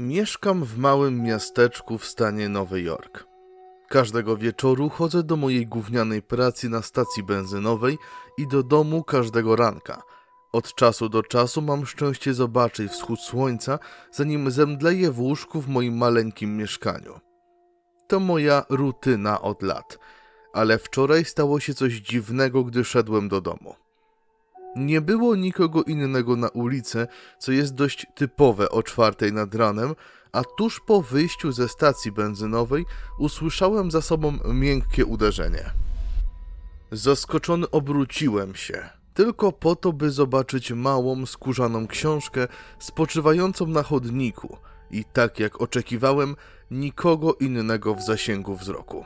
Mieszkam w małym miasteczku w stanie Nowy Jork. Każdego wieczoru chodzę do mojej gównianej pracy na stacji benzynowej i do domu każdego ranka. Od czasu do czasu mam szczęście zobaczyć wschód słońca, zanim zemdleję w łóżku w moim maleńkim mieszkaniu. To moja rutyna od lat, ale wczoraj stało się coś dziwnego, gdy szedłem do domu. Nie było nikogo innego na ulicy, co jest dość typowe o czwartej nad ranem, a tuż po wyjściu ze stacji benzynowej usłyszałem za sobą miękkie uderzenie. Zaskoczony obróciłem się, tylko po to, by zobaczyć małą, skórzaną książkę spoczywającą na chodniku i tak jak oczekiwałem, nikogo innego w zasięgu wzroku.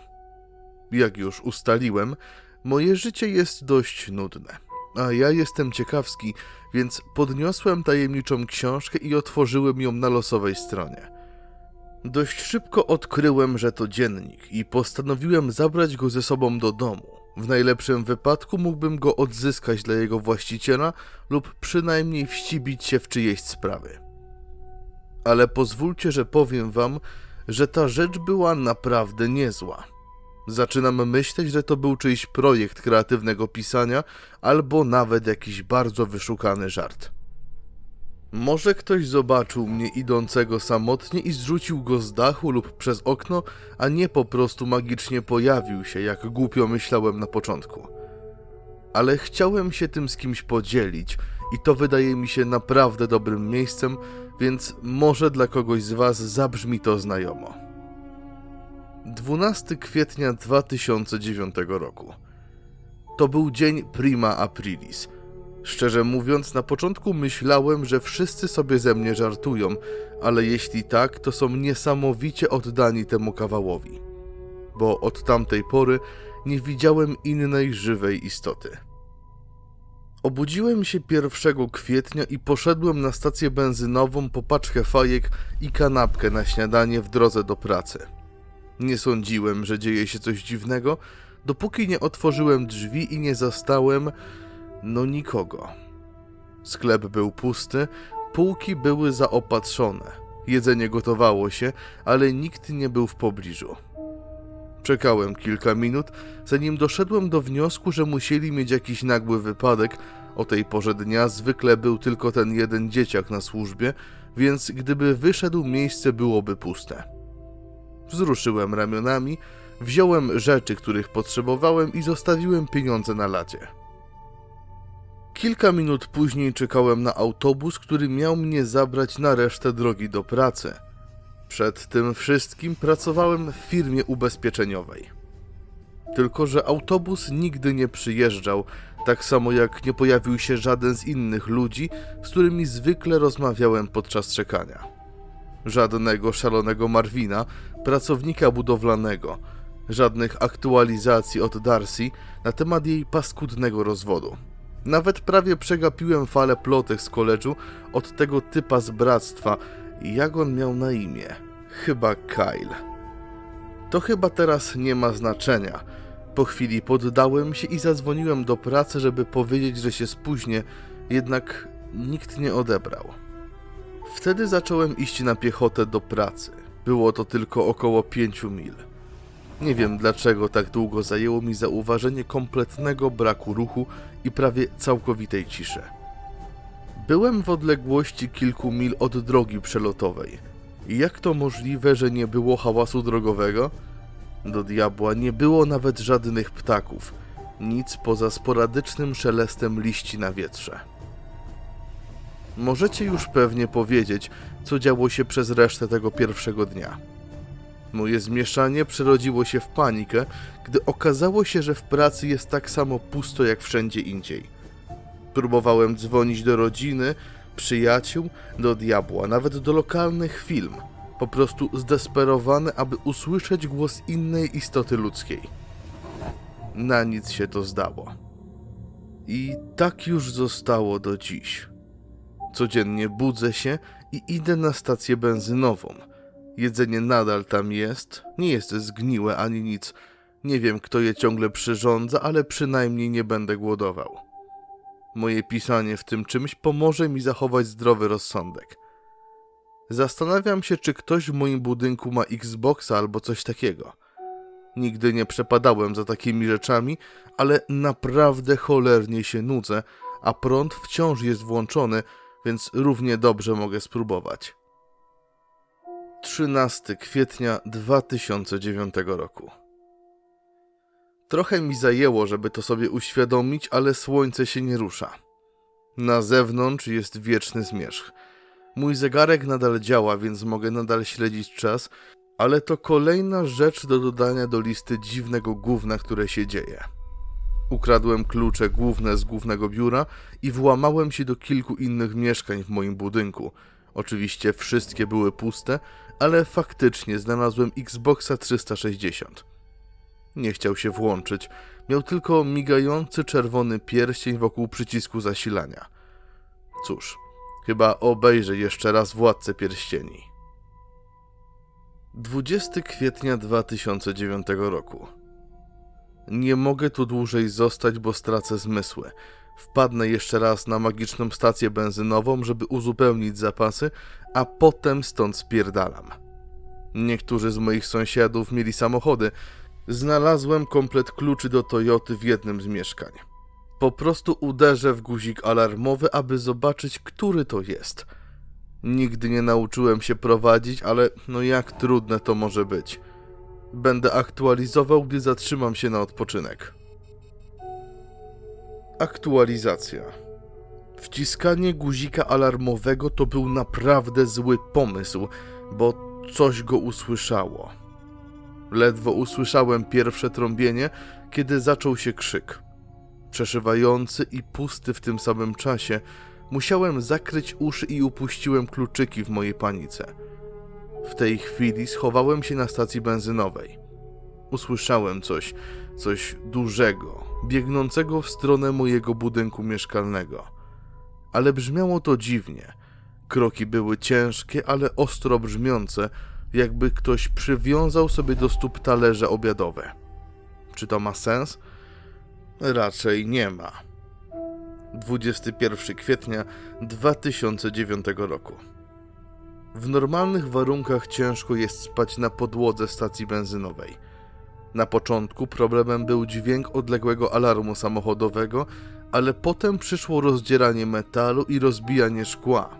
Jak już ustaliłem, moje życie jest dość nudne. A ja jestem ciekawski, więc podniosłem tajemniczą książkę i otworzyłem ją na losowej stronie. Dość szybko odkryłem, że to dziennik i postanowiłem zabrać go ze sobą do domu. W najlepszym wypadku mógłbym go odzyskać dla jego właściciela lub przynajmniej wścibić się w czyjeś sprawy. Ale pozwólcie, że powiem wam, że ta rzecz była naprawdę niezła. Zaczynam myśleć, że to był czyjś projekt kreatywnego pisania, albo nawet jakiś bardzo wyszukany żart. Może ktoś zobaczył mnie idącego samotnie i zrzucił go z dachu lub przez okno, a nie po prostu magicznie pojawił się, jak głupio myślałem na początku. Ale chciałem się tym z kimś podzielić i to wydaje mi się naprawdę dobrym miejscem, więc może dla kogoś z Was zabrzmi to znajomo. 12 kwietnia 2009 roku. To był dzień prima aprilis. Szczerze mówiąc, na początku myślałem, że wszyscy sobie ze mnie żartują, ale jeśli tak, to są niesamowicie oddani temu kawałowi. Bo od tamtej pory nie widziałem innej żywej istoty. Obudziłem się 1 kwietnia i poszedłem na stację benzynową po paczkę fajek i kanapkę na śniadanie w drodze do pracy. Nie sądziłem, że dzieje się coś dziwnego, dopóki nie otworzyłem drzwi i nie zastałem, no nikogo. Sklep był pusty, półki były zaopatrzone, jedzenie gotowało się, ale nikt nie był w pobliżu. Czekałem kilka minut, zanim doszedłem do wniosku, że musieli mieć jakiś nagły wypadek. O tej porze dnia zwykle był tylko ten jeden dzieciak na służbie, więc gdyby wyszedł, miejsce byłoby puste. Wzruszyłem ramionami, wziąłem rzeczy, których potrzebowałem i zostawiłem pieniądze na ladzie. Kilka minut później czekałem na autobus, który miał mnie zabrać na resztę drogi do pracy. Przed tym wszystkim pracowałem w firmie ubezpieczeniowej. Tylko, że autobus nigdy nie przyjeżdżał, tak samo jak nie pojawił się żaden z innych ludzi, z którymi zwykle rozmawiałem podczas czekania. Żadnego szalonego Marwina, pracownika budowlanego, żadnych aktualizacji od Darcy na temat jej paskudnego rozwodu. Nawet prawie przegapiłem falę plotek z koledżu od tego typa z bractwa. Jak on miał na imię? Chyba Kyle. To chyba teraz nie ma znaczenia. Po chwili poddałem się i zadzwoniłem do pracy, żeby powiedzieć, że się spóźnię, jednak nikt nie odebrał. Wtedy zacząłem iść na piechotę do pracy. Było to tylko około 5 mil. Nie wiem dlaczego tak długo zajęło mi zauważenie kompletnego braku ruchu i prawie całkowitej ciszy. Byłem w odległości kilku mil od drogi przelotowej. Jak to możliwe, że nie było hałasu drogowego? Do diabła nie było nawet żadnych ptaków, nic poza sporadycznym szelestem liści na wietrze. Możecie już pewnie powiedzieć, co działo się przez resztę tego pierwszego dnia. Moje zmieszanie przerodziło się w panikę, gdy okazało się, że w pracy jest tak samo pusto jak wszędzie indziej. Próbowałem dzwonić do rodziny, przyjaciół, do diabła, nawet do lokalnych film, po prostu zdesperowany, aby usłyszeć głos innej istoty ludzkiej. Na nic się to zdało. I tak już zostało do dziś. Codziennie budzę się i idę na stację benzynową. Jedzenie nadal tam jest, nie jest zgniłe ani nic. Nie wiem, kto je ciągle przyrządza, ale przynajmniej nie będę głodował. Moje pisanie w tym czymś pomoże mi zachować zdrowy rozsądek. Zastanawiam się, czy ktoś w moim budynku ma Xboxa albo coś takiego. Nigdy nie przepadałem za takimi rzeczami, ale naprawdę cholernie się nudzę, a prąd wciąż jest włączony, więc równie dobrze mogę spróbować. 13 kwietnia 2009 roku. Trochę mi zajęło, żeby to sobie uświadomić, ale słońce się nie rusza. Na zewnątrz jest wieczny zmierzch. Mój zegarek nadal działa, więc mogę nadal śledzić czas, ale to kolejna rzecz do dodania do listy dziwnego gówna, które się dzieje. Ukradłem klucze główne z głównego biura i włamałem się do kilku innych mieszkań w moim budynku. Oczywiście wszystkie były puste, ale faktycznie znalazłem Xboxa 360. Nie chciał się włączyć. Miał tylko migający czerwony pierścień wokół przycisku zasilania. Cóż, chyba obejrzę jeszcze raz Władcę Pierścieni. 20 kwietnia 2009 roku. Nie mogę tu dłużej zostać, bo stracę zmysły. Wpadnę jeszcze raz na magiczną stację benzynową, żeby uzupełnić zapasy, a potem stąd spierdalam. Niektórzy z moich sąsiadów mieli samochody. Znalazłem komplet kluczy do Toyoty w jednym z mieszkań. Po prostu uderzę w guzik alarmowy, aby zobaczyć, który to jest. Nigdy nie nauczyłem się prowadzić, ale no jak trudne to może być. Będę aktualizował, gdy zatrzymam się na odpoczynek. Aktualizacja. Wciskanie guzika alarmowego to był naprawdę zły pomysł, bo coś go usłyszało. Ledwo usłyszałem pierwsze trąbienie, kiedy zaczął się krzyk. Przeszywający i pusty w tym samym czasie, musiałem zakryć uszy i upuściłem kluczyki w mojej panice. W tej chwili schowałem się na stacji benzynowej. Usłyszałem coś, coś dużego, biegnącego w stronę mojego budynku mieszkalnego. Ale brzmiało to dziwnie. Kroki były ciężkie, ale ostro brzmiące, jakby ktoś przywiązał sobie do stóp talerze obiadowe. Czy to ma sens? Raczej nie ma. 21 kwietnia 2009 roku. W normalnych warunkach ciężko jest spać na podłodze stacji benzynowej. Na początku problemem był dźwięk odległego alarmu samochodowego, ale potem przyszło rozdzieranie metalu i rozbijanie szkła.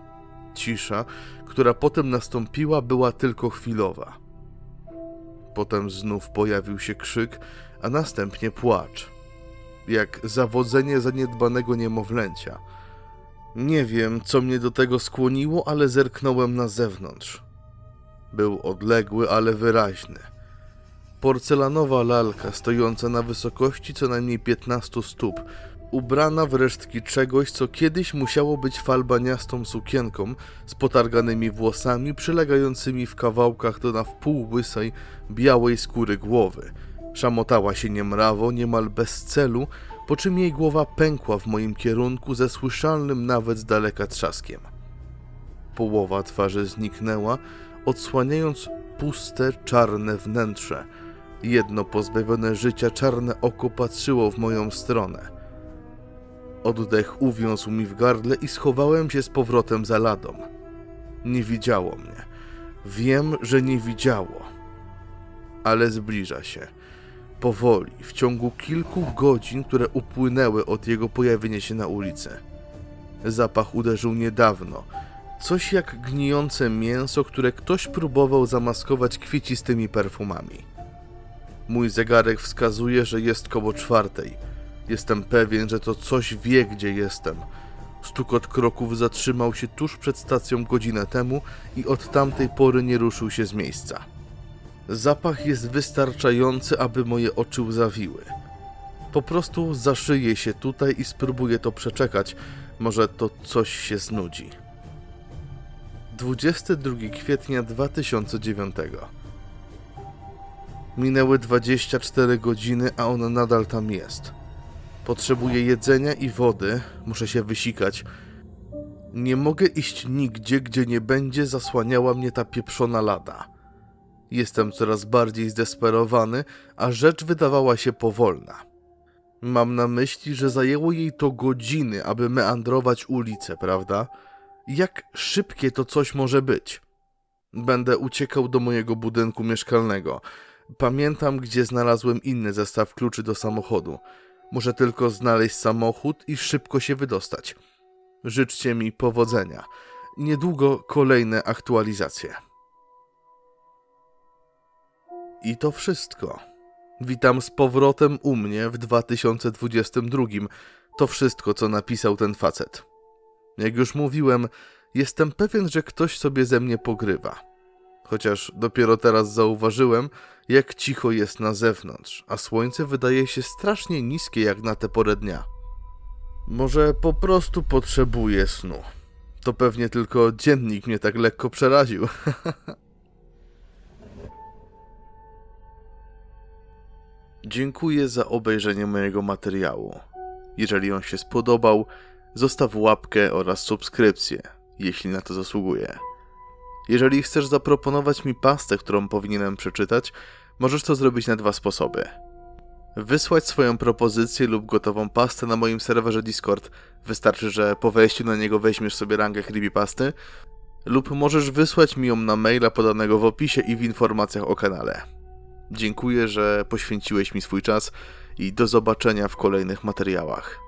Cisza, która potem nastąpiła, była tylko chwilowa. Potem znów pojawił się krzyk, a następnie płacz. Jak zawodzenie zaniedbanego niemowlęcia. Nie wiem, co mnie do tego skłoniło, ale zerknąłem na zewnątrz. Był odległy, ale wyraźny. Porcelanowa lalka stojąca na wysokości co najmniej 15 stóp, ubrana w resztki czegoś, co kiedyś musiało być falbaniastą sukienką z potarganymi włosami przylegającymi w kawałkach do na wpół łysej, białej skóry głowy. Szamotała się niemrawo, niemal bez celu, po czym jej głowa pękła w moim kierunku ze słyszalnym nawet z daleka trzaskiem. Połowa twarzy zniknęła, odsłaniając puste, czarne wnętrze. Jedno pozbawione życia czarne oko patrzyło w moją stronę. Oddech uwiązł mi w gardle i schowałem się z powrotem za ladą. Nie widziało mnie. Wiem, że nie widziało. Ale zbliża się. Powoli, w ciągu kilku godzin, które upłynęły od jego pojawienia się na ulicy. Zapach uderzył niedawno. Coś jak gnijące mięso, które ktoś próbował zamaskować kwiecistymi perfumami. Mój zegarek wskazuje, że jest koło czwartej. Jestem pewien, że to coś wie, gdzie jestem. Stukot kroków zatrzymał się tuż przed stacją godzinę temu i od tamtej pory nie ruszył się z miejsca. Zapach jest wystarczający, aby moje oczy łzawiły. Po prostu zaszyję się tutaj i spróbuję to przeczekać. Może to coś się znudzi. 22 kwietnia 2009 Minęły 24 godziny, a on nadal tam jest. Potrzebuję jedzenia i wody, muszę się wysikać. Nie mogę iść nigdzie, gdzie nie będzie zasłaniała mnie ta pieprzona lada. Jestem coraz bardziej zdesperowany, a rzecz wydawała się powolna. Mam na myśli, że zajęło jej to godziny, aby meandrować ulicę, prawda? Jak szybkie to coś może być? Będę uciekał do mojego budynku mieszkalnego. Pamiętam, gdzie znalazłem inny zestaw kluczy do samochodu. Muszę tylko znaleźć samochód i szybko się wydostać. Życzcie mi powodzenia. Niedługo kolejne aktualizacje. I to wszystko. Witam z powrotem u mnie w 2022. To wszystko, co napisał ten facet. Jak już mówiłem, jestem pewien, że ktoś sobie ze mnie pogrywa. Chociaż dopiero teraz zauważyłem, jak cicho jest na zewnątrz, a słońce wydaje się strasznie niskie jak na tę porę dnia. Może po prostu potrzebuję snu. To pewnie tylko dziennik mnie tak lekko przeraził. Dziękuję za obejrzenie mojego materiału. Jeżeli on się spodobał, zostaw łapkę oraz subskrypcję, jeśli na to zasługuje. Jeżeli chcesz zaproponować mi pastę, którą powinienem przeczytać, możesz to zrobić na dwa sposoby. Wysłać swoją propozycję lub gotową pastę na moim serwerze Discord. Wystarczy, że po wejściu na niego weźmiesz sobie rangę creepypasty, lub możesz wysłać mi ją na maila podanego w opisie i w informacjach o kanale. Dziękuję, że poświęciłeś mi swój czas i do zobaczenia w kolejnych materiałach.